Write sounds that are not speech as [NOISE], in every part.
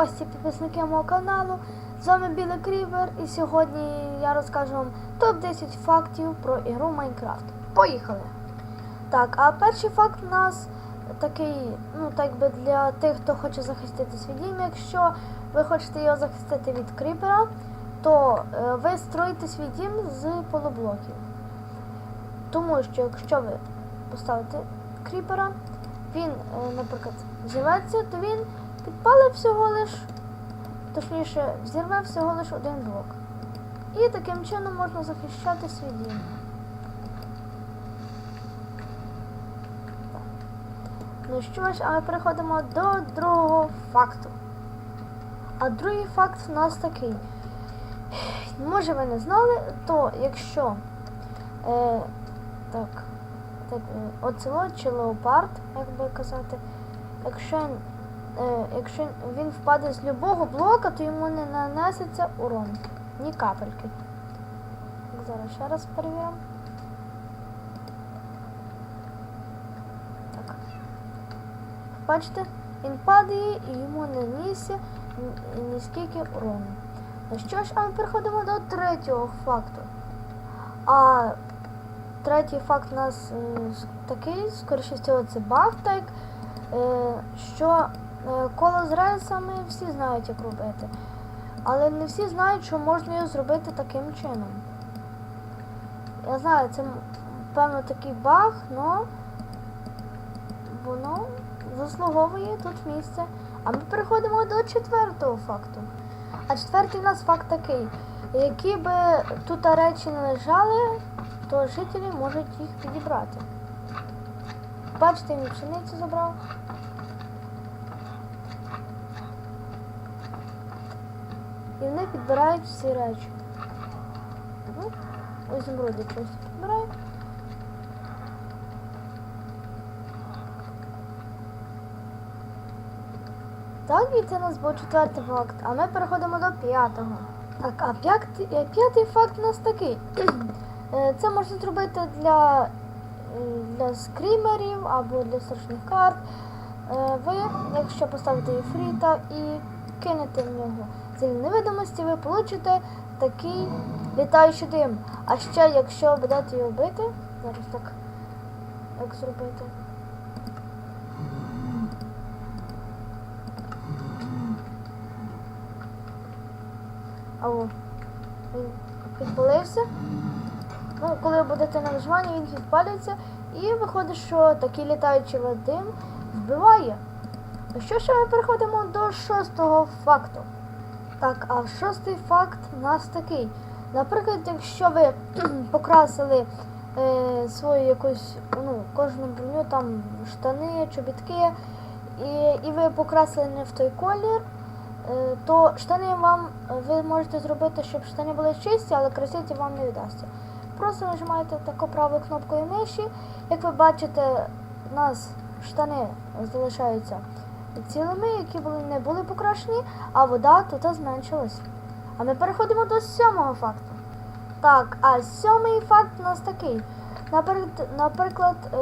гості, підписники мого каналу. З вами Білий Крівер і сьогодні я розкажу вам топ-10 фактів про ігру Майнкрафт. Поїхали! Так, а перший факт у нас такий, ну так би для тих, хто хоче захистити свій дім. Якщо ви хочете його захистити від кріпера, то е, ви строїте свій дім з полублоків. Тому що якщо ви поставите кріпера, він, е, наприклад, зірветься, то він підпалить всього лиш, точніше, взірве всього лиш один блок. І таким чином можна захищати свій дім. Ну що ж, а ми переходимо до другого факту. А другий факт у нас такий. Може ви не знали, то якщо е, так, так, е, оцелот чи леопард, як би казати, якщо, якщо він впаде з любого блока, то йому не нанесеться урон. Ні капельки. Так, Зараз ще раз перевіримо. Так. Бачите, він падає і йому не нісся ні- скільки урону. Ну що ж, а ми переходимо до третього факту. А третій факт у нас е, такий, скоріше всього, це баг, е, що е, коло з рельсами всі знають, як робити. Але не всі знають, що можна його зробити таким чином. Я знаю, це певно такий баг, але воно заслуговує тут місце. А ми переходимо до четвертого факту. А четвертий у нас факт такий. Які би тут речі не лежали, то жителі можуть їх підібрати. Бачите, він пшеницю забрав. І вони підбирають всі речі. Ну, ось змроди просто підбирають. Так, і це у нас був четвертий факт. А ми переходимо до п'ятого. Так, а п'ятий, е, факт у нас такий. [CLEARS THROAT] Е, Це можна зробити для, е, для скрімерів або для страшних карт. Ви, якщо поставите ефріта і кинете в нього зіль невидимості, ви получите такий літаючий дим. А ще, якщо будете його бити, зараз так, як зробити. Алло. Він підпалився. Ну, коли будете на нажиманні, він підпалюється і виходить, що такий літаючий дим вбиває. Ну що ж, ми переходимо до шостого факту. Так, а шостий факт у нас такий. Наприклад, якщо ви покрасили е, свою якусь, ну, кожну броню, там штани, чобітки, і, і ви покрасили не в той колір, Е, то штани вам ви можете зробити, щоб штани були чисті, але краситі вам не віддасться. Просто нажимаєте таку правою кнопкою миші. Як ви бачите, у нас штани залишаються цілими, які були, не були покрашені, а вода тут зменшилась. А ми переходимо до сьомого факту. Так, а сьомий факт у нас такий. Наприклад, наприклад е,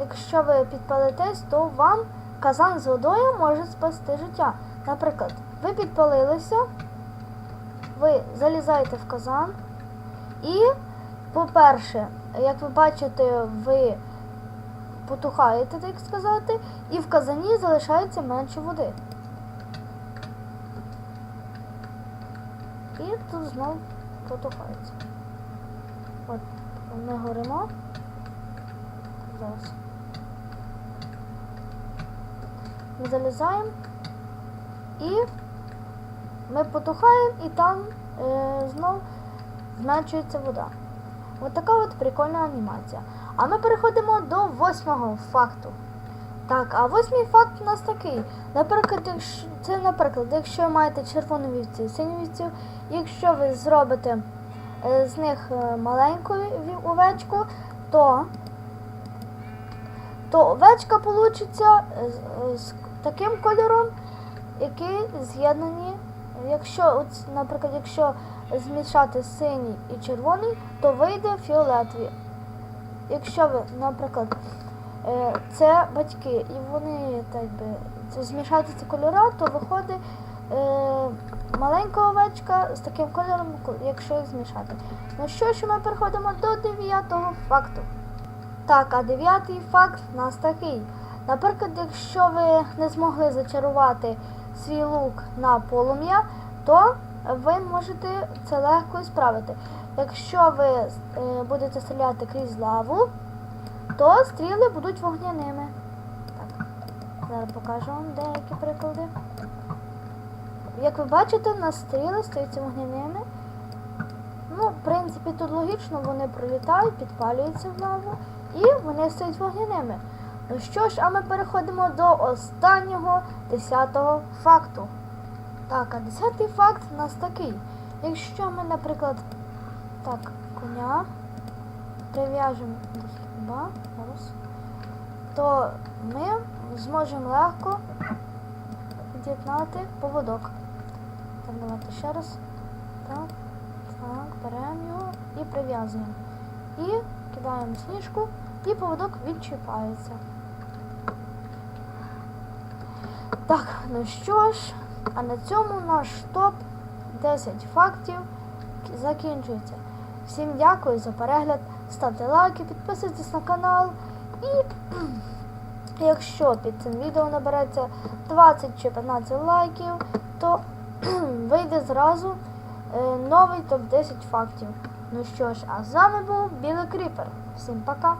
якщо ви підпалитесь, то вам казан з водою може спасти життя. Наприклад, ви підпалилися, ви залізаєте в казан і, по-перше, як ви бачите, ви потухаєте, так сказати, і в казані залишається менше води. І тут знову потухається. От, ми горимо. Зараз. Ми залізаємо. І ми потухаємо і там е, знов зменшується вода. Ось така от прикольна анімація. А ми переходимо до восьмого факту. Так, а восьмий факт у нас такий. Наприклад, якщо це, наприклад, якщо ви маєте червону вівцю і синю вівцю, якщо ви зробите е, з них е, маленьку овечку, то, то овечка получиться е, з, таким кольором, які з'єднані. Якщо, наприклад, якщо змішати синій і червоний, то вийде фіолетові. Якщо ви, наприклад, е, це батьки, і вони так би змішати ці кольори, то виходить е, маленька овечка з таким кольором, якщо їх змішати. Ну що ж, ми переходимо до дев'ятого факту. Так, а дев'ятий факт у нас такий. Наприклад, якщо ви не змогли зачарувати свій лук на полум'я, то ви можете це легко справити. Якщо ви е, будете стріляти крізь лаву, то стріли будуть вогняними. Так, зараз покажу вам деякі приклади. Як ви бачите, у нас стріли стаються вогняними. Ну, в принципі, тут логічно, вони пролітають, підпалюються в лаву і вони стають вогняними. Ну що ж, а ми переходимо до останнього десятого факту. Так, а десятий факт у нас такий. Якщо ми, наприклад, так, коня прив'яжемо до хліба, то ми зможемо легко від'єднати поводок. Так, давайте ще раз. Так, так, беремо його і прив'язуємо. І кидаємо сніжку, і поводок відчіпається. Так, ну що ж, а на цьому наш топ 10 фактів закінчується. Всім дякую за перегляд. Ставте лайки, підписуйтесь на канал. І якщо під цим відео набереться 20 чи 15 лайків, то вийде зразу е, новий топ-10 фактів. Ну що ж, а з вами був Білий Кріпер. Всім пока!